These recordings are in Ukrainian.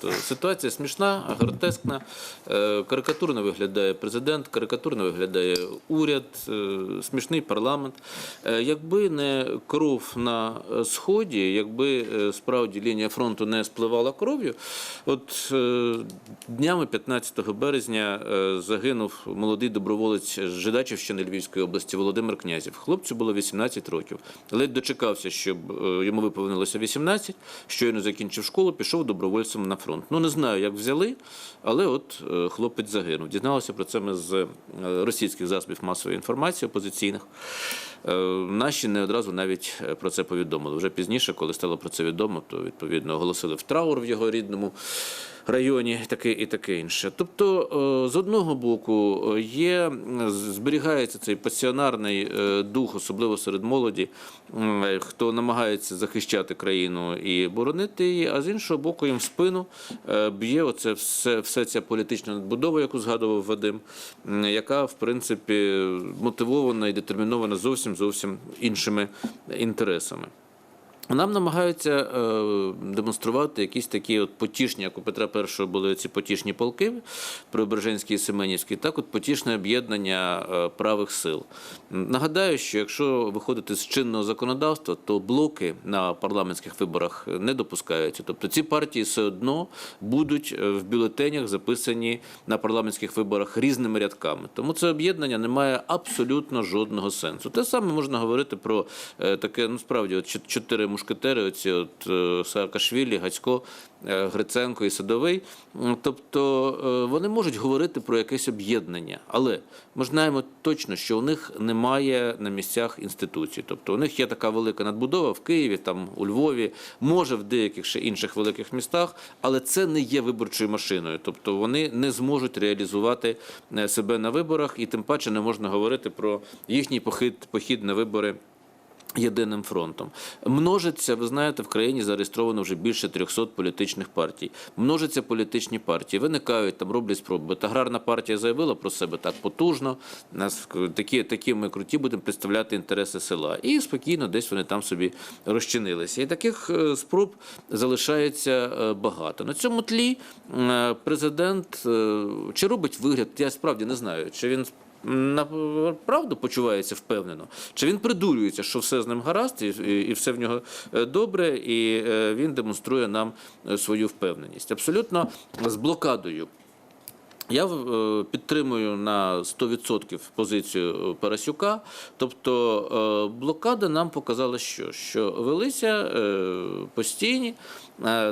То Ситуація смішна, гротескна, е, карикатурно виглядає президент, карикатурно виглядає уряд, е, смішний парламент. Е, Якби не кров на сході, якби справді лінія фронту не спливала кров'ю, от днями 15 березня загинув молодий доброволець Жидачівщини Львівської області Володимир Князів. Хлопцю було 18 років. Ледь дочекався, щоб йому виповнилося 18, щойно закінчив школу, пішов добровольцем на фронт. Ну не знаю, як взяли, але от е, хлопець загинув. Дізналися про це ми з е, російських засобів масової інформації опозиційних. Е, Наші не одразу навіть про це повідомили. Вже пізніше, коли стало про це відомо, то відповідно оголосили в траур в його рідному районі, таке і таке інше. Тобто, е, з одного боку, е, є зберігається цей пасіонарний е, дух, особливо серед молоді, хто намагається захищати країну і боронити її, а з іншого боку, їм в спину б'є оце все, все ця політична надбудова, яку згадував Вадим, яка в принципі мотивована і детермінована зовсім зовсім іншими інтересами. Нам намагаються е, демонструвати якісь такі от потішні, як у Петра І були ці потішні полки Преображенський і Семенівський, так от потішне об'єднання е, правих сил. Нагадаю, що якщо виходити з чинного законодавства, то блоки на парламентських виборах не допускаються. Тобто ці партії все одно будуть е, в бюлетенях записані на парламентських виборах різними рядками. Тому це об'єднання не має абсолютно жодного сенсу. Те саме можна говорити про таке, ну справді, от чотири мушкетери, оці от е, Саакашвілі, Гацько, е, Гриценко і Садовий. Тобто е, вони можуть говорити про якесь об'єднання, але ми знаємо точно, що у них немає на місцях інституцій. Тобто у них є така велика надбудова в Києві, там у Львові, може в деяких ще інших великих містах, але це не є виборчою машиною. Тобто вони не зможуть реалізувати себе на виборах, і тим паче не можна говорити про їхній похід, похід на вибори. Єдиним фронтом множиться, ви знаєте, в країні зареєстровано вже більше 300 політичних партій. Множаться політичні партії, виникають там, роблять спроби. От Аграрна партія заявила про себе так потужно. Нас такі, такі ми круті будемо представляти інтереси села. І спокійно десь вони там собі розчинилися. І таких е, спроб залишається е, багато. На цьому тлі е, президент чи робить вигляд, я справді не знаю, чи він направду почувається впевнено, чи він придурюється, що все з ним гаразд, і, і, все в нього е, добре, і е, він демонструє нам е, свою впевненість. Абсолютно з блокадою. Я е, підтримую на 100% позицію е, Парасюка. Тобто е, блокада нам показала, що, що велися постійні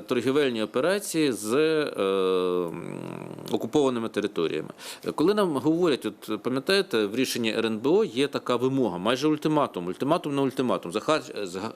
торгівельні операції з окупованими територіями. Коли нам говорять, от пам'ятаєте, в рішенні РНБО є така вимога, майже ультиматум, ультиматум на ультиматум. Захар,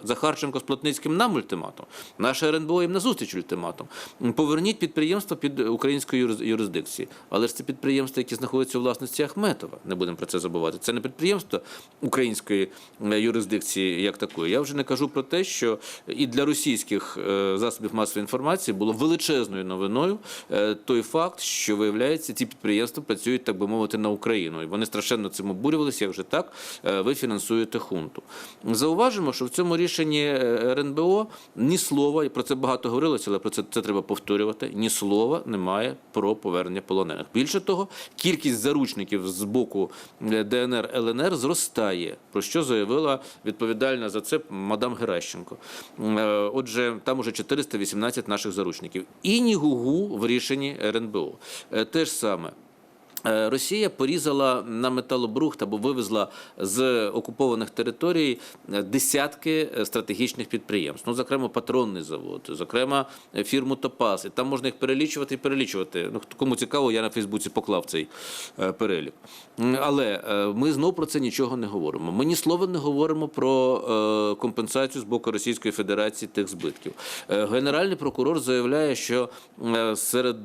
Захарченко з Плотницьким нам ультиматум. Наше РНБО їм назустріч ультиматум. Поверніть підприємства під українською юрис- юрисдикцією. Але ж це підприємства, які знаходяться у власності Ахметова. Не будемо про це забувати. Це не підприємство української е, юрисдикції як такої. Я вже не кажу про те, що і для російських е, засобів масової інформації було величезною новиною е, той факт, що виявляється, ці підприємства працюють, так би мовити, на Україну. І вони страшенно цим обурювалися, як же так ви фінансуєте хунту. Зауважимо, що в цьому рішенні РНБО ні слова, і про це багато говорилося, але про це, це треба повторювати. Ні слова немає про повернення полонених. Більше того, кількість заручників з боку е, ДНР ЛНР зростає, про що заявила відповідальна за це мадам Геращенко. Е, Отже, там уже 418 наших заручників. І Нігугу в рішенні РНБО. Е, Те ж саме. Е, Росія порізала на металобрухт або вивезла з окупованих територій е, десятки е, стратегічних підприємств. Ну, зокрема, патронний завод, зокрема, фірму Топас. І там можна їх перелічувати і перелічувати. Ну, кому цікаво, я на Фейсбуці поклав цей перелік. Але ми знов про це нічого не говоримо. Ми ні слова не говоримо про компенсацію з боку Російської Федерації тих збитків. Генеральний прокурор заявляє, що серед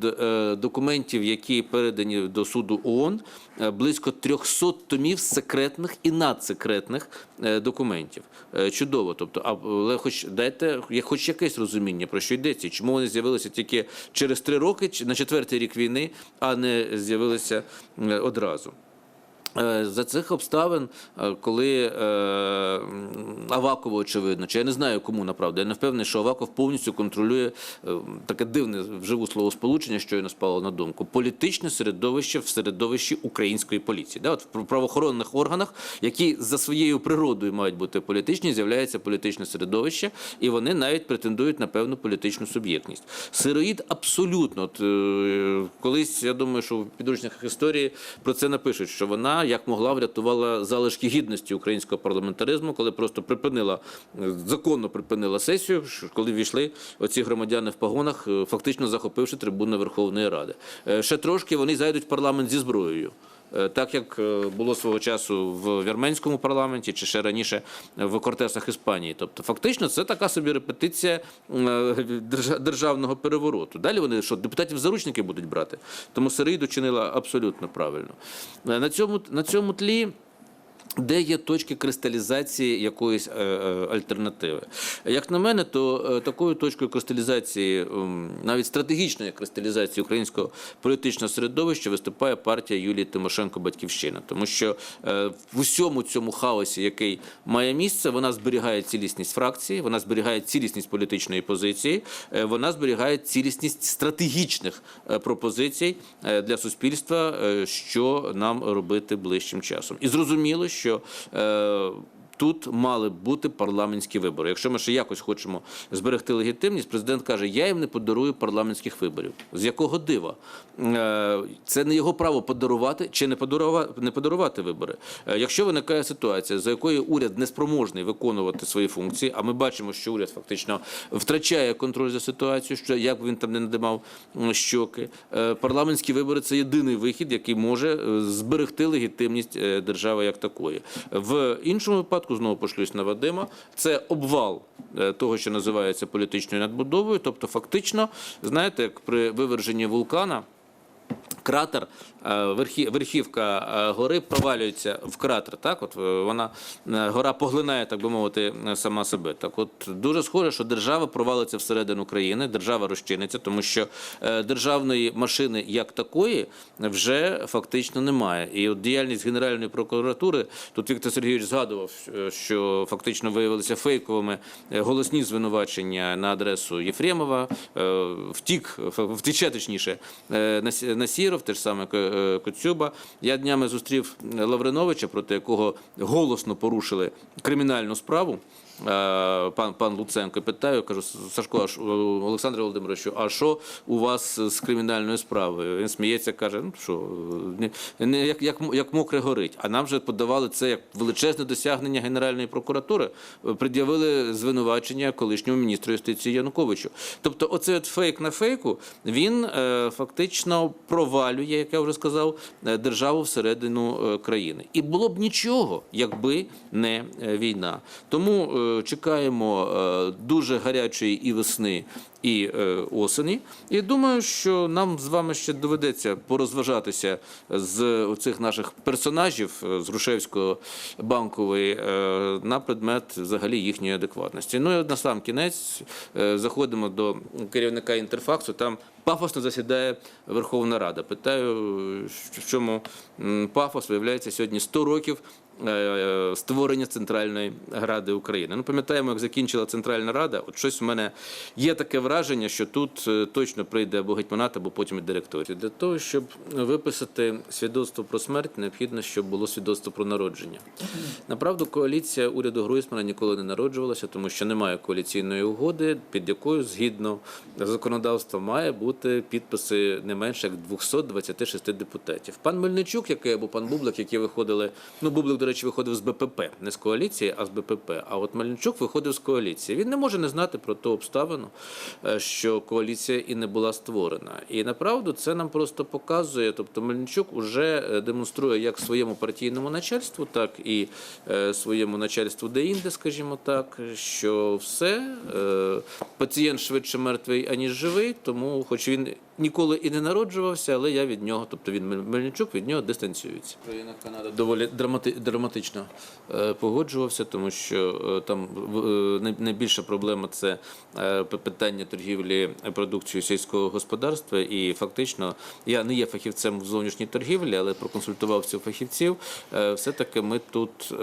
документів, які передані до суду ООН, е, близько 300 томів секретних і надсекретних е, документів. Е, Чудово. Тобто, але хоч дайте хоч якесь розуміння, про що йдеться, чому вони з'явилися тільки через три роки, на четвертий рік війни, а не з'явилися одразу. Е, За цих обставин, е, коли е, м, Авакову, очевидно, чи я не знаю, кому направду, я не впевнений, що Аваков повністю контролює таке дивне вживу словосполучення, що й спало на думку, політичне середовище в середовищі української поліції. Да, от в правоохоронних органах, які за своєю природою мають бути політичні, з'являється політичне середовище, і вони навіть претендують на певну політичну суб'єктність. Сироїд абсолютно, от, колись я думаю, що в підручниках історії про це напишуть, що вона як могла врятувала залишки гідності українського парламентаризму, коли просто припинила е, законно припинила сесію, коли війшли оці громадяни в погонах, е, фактично захопивши трибуну Верховної Ради. Е, Ще трошки вони зайдуть в парламент зі зброєю. Е, Так як е, було свого часу в вірменському парламенті, чи ще раніше в Кортесах Іспанії. Тобто, фактично, це така собі репетиція е, державного перевороту. Далі вони що, депутатів заручники будуть брати. Тому Сириду чинила абсолютно правильно. На цьому, на цьому тлі. Де є точки кристалізації якоїсь е, е, альтернативи? Як на мене, то е, такою точкою кристалізації, навіть стратегічної кристалізації українського політичного середовища виступає партія Юлії Тимошенко Батьківщина, тому що в усьому цьому хаосі, який має місце, вона зберігає цілісність фракції, вона зберігає цілісність політичної позиції, вона зберігає цілісність стратегічних пропозицій для суспільства, що нам робити ближчим часом. І зрозуміло, що 就呃。Тут мали б бути парламентські вибори. Якщо ми ще якось хочемо зберегти легітимність, президент каже: я їм не подарую парламентських виборів. З якого дива? Е, Це не його право подарувати чи не подарувати, не подарувати вибори. Е, Якщо виникає ситуація, за якою уряд неспроможний виконувати свої функції, а ми бачимо, що уряд фактично втрачає контроль за ситуацією, що як він там не надимав щоки, е, парламентські вибори це єдиний вихід, який може зберегти легітимність держави як такої. В іншому випадку знову пошлюсь на Вадима. Це обвал е, того, що називається політичною надбудовою. Тобто, фактично, знаєте, як при виверженні вулкана. Кратер, е, верхівка е, гори провалюється в кратер. Так, от е, вона гора поглинає, так би мовити, сама себе. Так, от дуже схоже, що держава провалиться всередину країни, держава розчиниться, тому що державної машини як такої вже фактично немає. І от діяльність Генеральної прокуратури тут Віктор Сергійович згадував, що фактично виявилися фейковими голосні звинувачення на адресу Єфремова. Втік, втече точніше Нас- Насіров, теж саме е, Коцюба. Я днями зустрів Лавриновича, проти якого голосно порушили кримінальну справу. Е, Пан пан Луценко питаю, кажу, Сашко, а що- Олександр Володимирович, а що у вас з кримінальною справою? Він сміється, каже: ну що, не, як, як, як мокре горить. А нам вже подавали це як величезне досягнення Генеральної прокуратури, е, пред'явили звинувачення колишньому міністру юстиції Януковичу. Тобто, оцей от фейк на фейку він е, фактично провалює, як я вже сказав, е, державу всередину е, країни. І було б нічого, якби не е, війна. Тому е, чекаємо е, дуже гарячої і весни. І е, осені, і думаю, що нам з вами ще доведеться порозважатися з цих наших персонажів е, з Грушевського банкової на предмет взагалі їхньої адекватності. Ну і на сам кінець заходимо до керівника інтерфаксу. Там пафосно засідає Верховна Рада. Питаю, в чому пафос виявляється сьогодні 100 років створення Центральної Ради України. Ну, пам'ятаємо, як закінчила Центральна Рада. От щось у мене є таке враження, що тут е, точно прийде або гетьманат, або потім і директорія. Для того, щоб виписати свідоцтво про смерть, необхідно, щоб було свідоцтво про народження. Направду, коаліція уряду Гройсмана ніколи не народжувалася, тому що немає коаліційної угоди, під якою згідно законодавства має бути підписи не менше як 226 депутатів. Пан Мельничук, який або пан Бублик, які виходили. Ну, Бублик, до речі, виходив з БПП, не з коаліції, а з БПП. А от Мельничук виходив з коаліції. Він не може не знати про ту обставину, е, що коаліція і не була створена. І направду це нам просто показує. Тобто Мельничук вже демонструє як своєму партійному начальству, так і е, своєму начальству деінде, скажімо так, що все е, пацієнт швидше мертвий, аніж живий, тому, хоч він ніколи і не народжувався, але я від нього, тобто він Мельничук від нього дистанціюється. Україна, Канада доволі драмати, драматично е, погоджувався, тому що е, там е, найбільша проблема це питання торгівлі продукцією сільського господарства. І фактично я не є фахівцем в зовнішній торгівлі, але проконсультувався у фахівців. Е, Все-таки ми тут.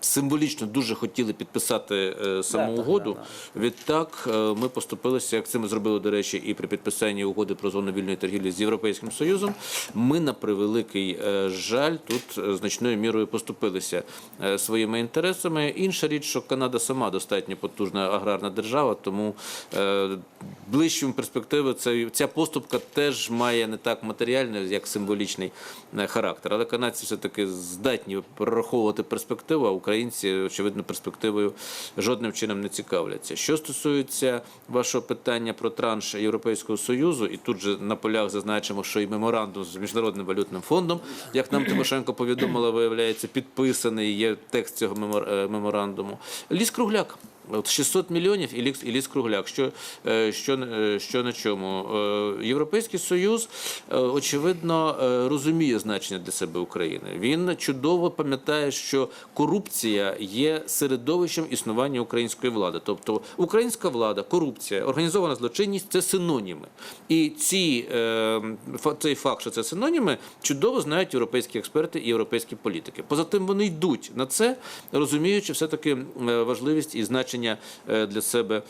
Символічно дуже хотіли підписати е, саму угоду. да, Відтак е, ми поступилися, як це ми зробили, до речі, і при підписанні угоди про зону вільної торгівлі з Європейським Союзом. Ми на превеликий е, жаль тут значною мірою поступилися своїми інтересами. Інша річ, що Канада сама достатньо потужна аграрна держава, тому ближчому перспективи ця поступка теж має не так матеріальний, як символічний характер. Але канадці все таки здатні прораховувати перспективу, а українці, очевидно, перспективою жодним чином не цікавляться. Що стосується вашого питання про транш Європейського союзу, і тут же на полях зазначимо, що і меморандум з міжнародним валютним фондом, як нам Тимошенко повідомила, виявляється, підписаний є текст цього е, меморандуму. Ліс кругляк. От 600 мільйонів і ліс, і ліс кругляк. Що, е, що, е, що на чому? Е, Європейський Союз, очевидно, розуміє значення для себе України. Він чудово пам'ятає, що корупція є середовищем існування української влади. Тобто українська влада, корупція, організована злочинність це синоніми. І ці, цей факт, що це синоніми, чудово знають європейські експерти і європейські політики. Поза тим вони йдуть на це, розуміючи все-таки е, важливість і значення е, для себе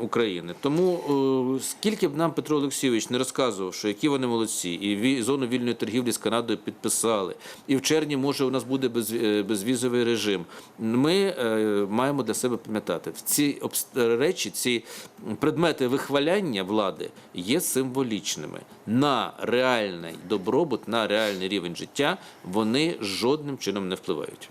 України. Тому е, скільки б нам Петро Олексійович не розказував, що які вони молодці, і зону вільної торгівлі з Канадою підписали, і в червні може у нас буде е, безвізовий режим. Ми маємо для себе пам'ятати, ці речі, ці предмети вихваляння влади є символічними. На реальний добробут, на реальний рівень життя вони жодним чином не впливають.